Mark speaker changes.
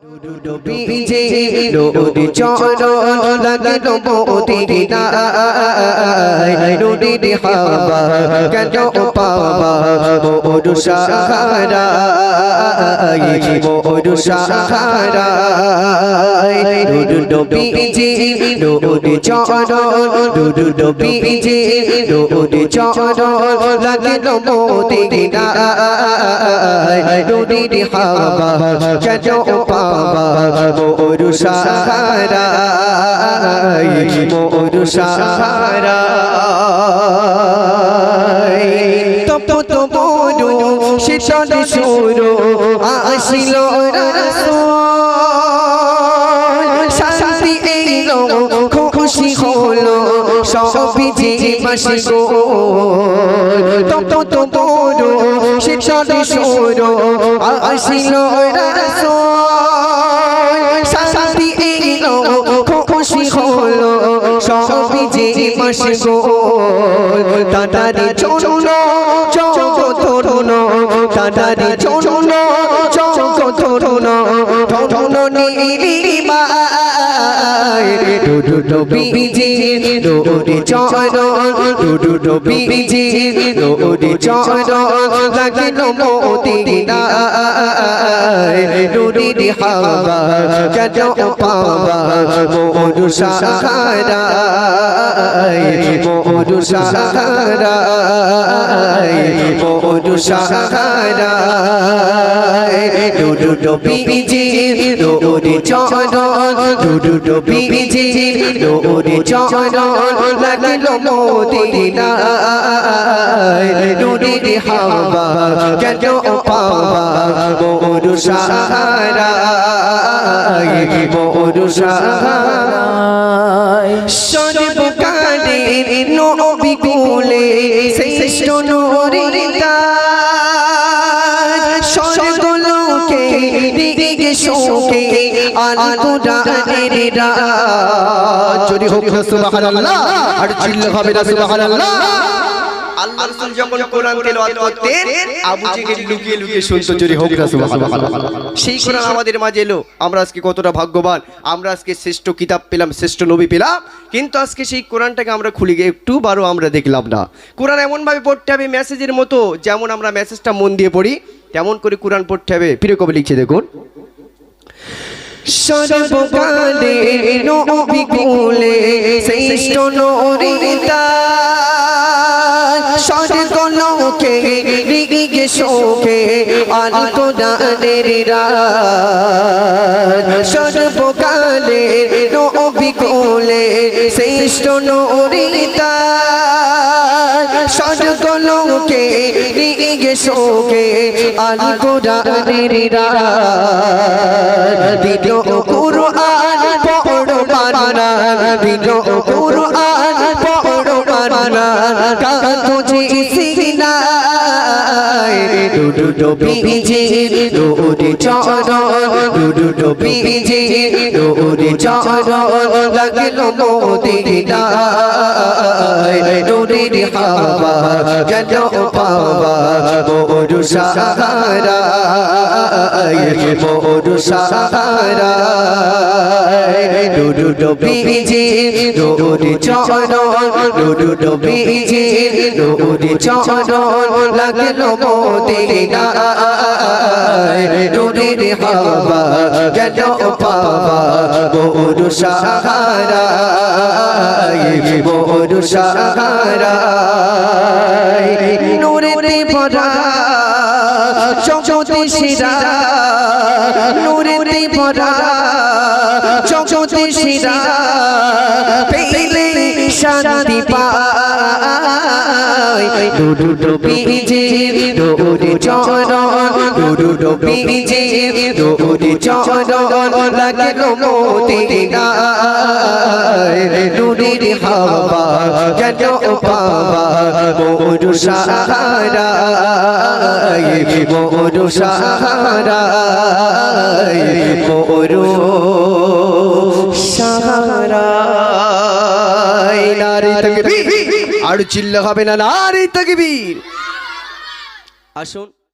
Speaker 1: বিজে রোদি চরণ লাগিল মোদি নাই রুদি হাবা কেন পাবা মোরু সাহারা মোরু সাহারা রুদু বিজে রোদি চরণ রুদু বিজে রোদি চরণ লাগিল মোদি নাই রুদি হাবা কেন পাবা মোরু সাহারা মোরু সাহারা তপ তো মোরু শীতল সুরু আসিল শান্তি এলো খুশি হলো সবই যে বাসি গো তপ তো শীতল সুরু আসিল শান্তি এলো খুশি হলো সবই যে বাসি গো তাড়াতাড়ি চলো চৌক ধরুন তাড়াতাড়ি চলো চৌক ধরুন ধরুন নীলিমা ডুডু বিজি ডুডি চরণ ডুডু বিজি ডুডি চরণ লাগিল মোতি না ডুডি হাওয়া কেন পাওয়া মোরু সাহারা মোরু সাহারা মোরু সাহারা ডুডু বিজি ডুডি চরণ ডুডু বিজি ডুডি চরণ লাগিল মোতি না ডুডি হাওয়া কেন পাওয়া মোরু সাহারা মোরু সাহারা সর্বকালে নবী কুলে শ্রেষ্ঠ নরিতা স্বর্গলোকে দিগে শোকে আলকুরানের
Speaker 2: সেই আমাদের আমরা আজকে কতটা ভাগ্যবান। আমরা আজকে শ্রেষ্ঠ কিতাব পেলাম, শ্রেষ্ঠ পেলাম। কিন্তু আজকে সেই কোরআনটাকে আমরা খুলে গিয়ে একটু বারো আমরা দেখলাম না। কোরআন এমনভাবে পড়তে হবে মেসেজের মতো, যেমন আমরা মেসেজটা মন দিয়ে পড়ি, তেমন করে কোরআন পড়তে হবে। প্রিয় কবি লিখছে দেখুন
Speaker 1: সর্বকালে নবী কুলে শ্রেষ্ঠ নরিতা স্বর্গলোকে দিগে শোকে আলকুরানের রাত। সর্বকালে নবী কুলে শ্রেষ্ঠ নরিতা স্বর্গলোকে দিগে শোকে আলকুরানের রাত। ডুবি বিজে চরণ ডুডু ডুবি বিজে ডুডু চরণ লাগিল মোদিনা ডুডির হাওয়া কেন পাওয়া মোরু সাহারা মোরু সাহারা। ডুডু ডুবি বিজে ডুডু চরণ ডুডু ডুবি বিজে ডুডু চরণ, লাগিল মোদিনা ডুডির হাওয়া কেন পাওয়া মোরু সাহারা। মোরু সাহারা। নূরেতে ভরা। চকচতে শিরা নূরেতে ভরা চকচতে শিরা, পেলে শান্তি পায়। ডুডু ডুবিজে ডুডু চরণ ডুডু ডুবিজে ডুডু চরণ লাগিল মোদিনা ডুডির হাওয়া কেন পাওয়া, মোরু সাহারা। মোরু সাহারাই মোরু সাহারাই নারী তকবীর
Speaker 2: আর চিল্লা হবে না নারী তকবীর আসুন